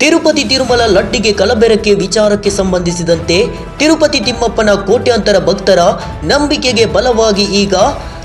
ತಿರುಪತಿ ತಿರುಮಲ ಲಡ್ಡಿಗೆ ಕಲಬೆರಕೆ ವಿಚಾರಕ್ಕೆ ಸಂಬಂಧಿಸಿದಂತೆ ತಿರುಪತಿ ತಿಮ್ಮಪ್ಪನ ಕೋಟ್ಯಾಂತರ ಭಕ್ತರ ನಂಬಿಕೆಗೆ ಬಲವಾಗಿ ಈಗ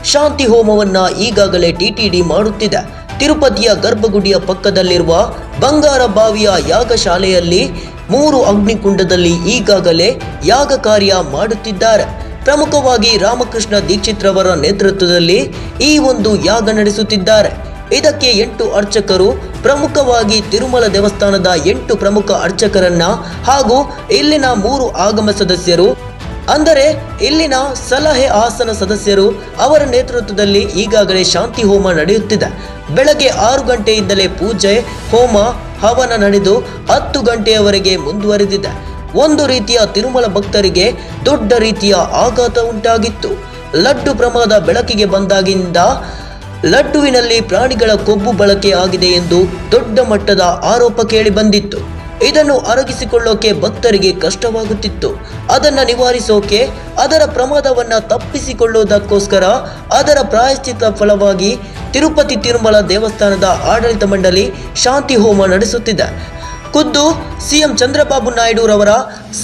ಶಾಂತಿ ಹೋಮವನ್ನ ಈಗಾಗಲೇ ಟಿಟಿಡಿ ಮಾಡುತ್ತಿದೆ. ತಿರುಪತಿಯ ಗರ್ಭಗುಡಿಯ ಪಕ್ಕದಲ್ಲಿರುವ ಬಂಗಾರ ಬಾವಿಯ ಯಾಗಶಾಲೆಯಲ್ಲಿ ಮೂರು ಅಗ್ನಿಕುಂಡದಲ್ಲಿ ಈಗಾಗಲೇ ಯಾಗ ಕಾರ್ಯ ಮಾಡುತ್ತಿದ್ದಾರೆ. ಪ್ರಮುಖವಾಗಿ ರಾಮಕೃಷ್ಣ ದೀಕ್ಷಿತ್ರವರ ನೇತೃತ್ವದಲ್ಲಿ ಈ ಒಂದು ಯಾಗ ನಡೆಸುತ್ತಿದ್ದಾರೆ. ಇದಕ್ಕೆ ಎಂಟು ಅರ್ಚಕರು, ಪ್ರಮುಖವಾಗಿ ತಿರುಮಲ ದೇವಸ್ಥಾನದ ಎಂಟು ಪ್ರಮುಖ ಅರ್ಚಕರನ್ನ ಹಾಗೂ ಇಲ್ಲಿನ ಮೂರು ಆಗಮ ಸದಸ್ಯರು. ಅಂದರೆ, ಇಲ್ಲಿನ ಸಲಹೆ ಆಸನ ಸದಸ್ಯರು, ಅವರ ನೇತೃತ್ವದಲ್ಲಿ ಈಗಾಗಲೇ ಶಾಂತಿ ಹೋಮ ನಡೆಯುತ್ತಿದೆ. ಬೆಳಗ್ಗೆ ಆರು ಗಂಟೆಯಿಂದಲೇ ಪೂಜೆ, ಹೋಮ, ಹವನ ನಡೆದು ಹತ್ತು ಗಂಟೆಯವರೆಗೆ ಮುಂದುವರೆದಿದೆ. ಒಂದು ರೀತಿಯ ತಿರುಮಲ ಭಕ್ತರಿಗೆ ದೊಡ್ಡ ರೀತಿಯ ಆಘಾತ ಉಂಟಾಗಿತ್ತು. ಲಡ್ಡು ಪ್ರಮಾದ ಬೆಳಕಿಗೆ ಬಂದಾಗಿನಿಂದ ಲಡ್ಡುವಿನಲ್ಲಿ ಪ್ರಾಣಿಗಳ ಕೊಬ್ಬು ಬಳಕೆ ಆಗಿದೆ ಎಂದು ದೊಡ್ಡ ಮಟ್ಟದ ಆರೋಪ ಕೇಳಿ ಬಂದಿತ್ತು. ಇದನ್ನು ಅರಗಿಸಿಕೊಳ್ಳೋಕೆ ಭಕ್ತರಿಗೆ ಕಷ್ಟವಾಗುತ್ತಿತ್ತು. ಅದನ್ನ ನಿವಾರಿಸೋಕೆ, ಅದರ ಪ್ರಮಾದವನ್ನ ತಪ್ಪಿಸಿಕೊಳ್ಳುವುದಕ್ಕೋಸ್ಕರ ಅದರ ಪ್ರಾಯಶ್ಚಿತ ಫಲವಾಗಿ ತಿರುಪತಿ ತಿರುಮಲ ದೇವಸ್ಥಾನದ ಆಡಳಿತ ಮಂಡಳಿ ಶಾಂತಿ ಹೋಮ ನಡೆಸುತ್ತಿದೆ. ಖುದ್ದು ಸಿಎಂ ಚಂದ್ರಬಾಬು ನಾಯ್ಡುರವರ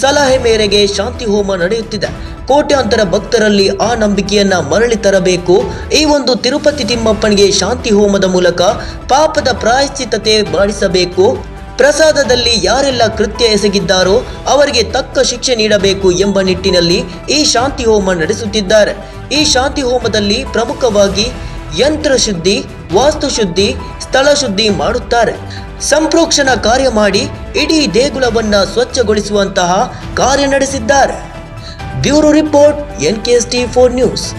ಸಲಹೆ ಮೇರೆಗೆ ಶಾಂತಿ ಹೋಮ ನಡೆಯುತ್ತಿದೆ. ಕೋಟ್ಯಾಂತರ ಭಕ್ತರಲ್ಲಿ ಆ ನಂಬಿಕೆಯನ್ನ ಮರಳಿ ತರಬೇಕು. ಈ ಒಂದು ತಿರುಪತಿ ತಿಮ್ಮಪ್ಪನಿಗೆ ಶಾಂತಿ ಹೋಮದ ಮೂಲಕ ಪಾಪದ ಪ್ರಾಯಶ್ಚಿತತೆ ಮಾಡಿಸಬೇಕು. ಪ್ರಸಾದದಲ್ಲಿ ಯಾರೆಲ್ಲ ಕೃತ್ಯ ಎಸಗಿದ್ದಾರೋ ಅವರಿಗೆ ತಕ್ಕ ಶಿಕ್ಷೆ ನೀಡಬೇಕು ಎಂಬ ನಿಟ್ಟಿನಲ್ಲಿ ಈ ಶಾಂತಿ ಹೋಮ ನಡೆಸುತ್ತಿದ್ದಾರೆ. ಈ ಶಾಂತಿ ಹೋಮದಲ್ಲಿ ಪ್ರಮುಖವಾಗಿ ಯಂತ್ರ ಶುದ್ಧಿ ವಾಸ್ತುಶುದ್ಧಿ ಸ್ಥಳ ಶುದ್ಧಿ ಮಾಡುತ್ತಾರೆ. ಸಂಪ್ರೋಕ್ಷಣ ಕಾರ್ಯ ಮಾಡಿ ಇಡೀ ದೇಗುಲವನ್ನ ಸ್ವಚ್ಛಗೊಳಿಸುವಂತಹ ಕಾರ್ಯ ನಡೆಸಿದ್ದಾರೆ. Bureau report N K S T four news.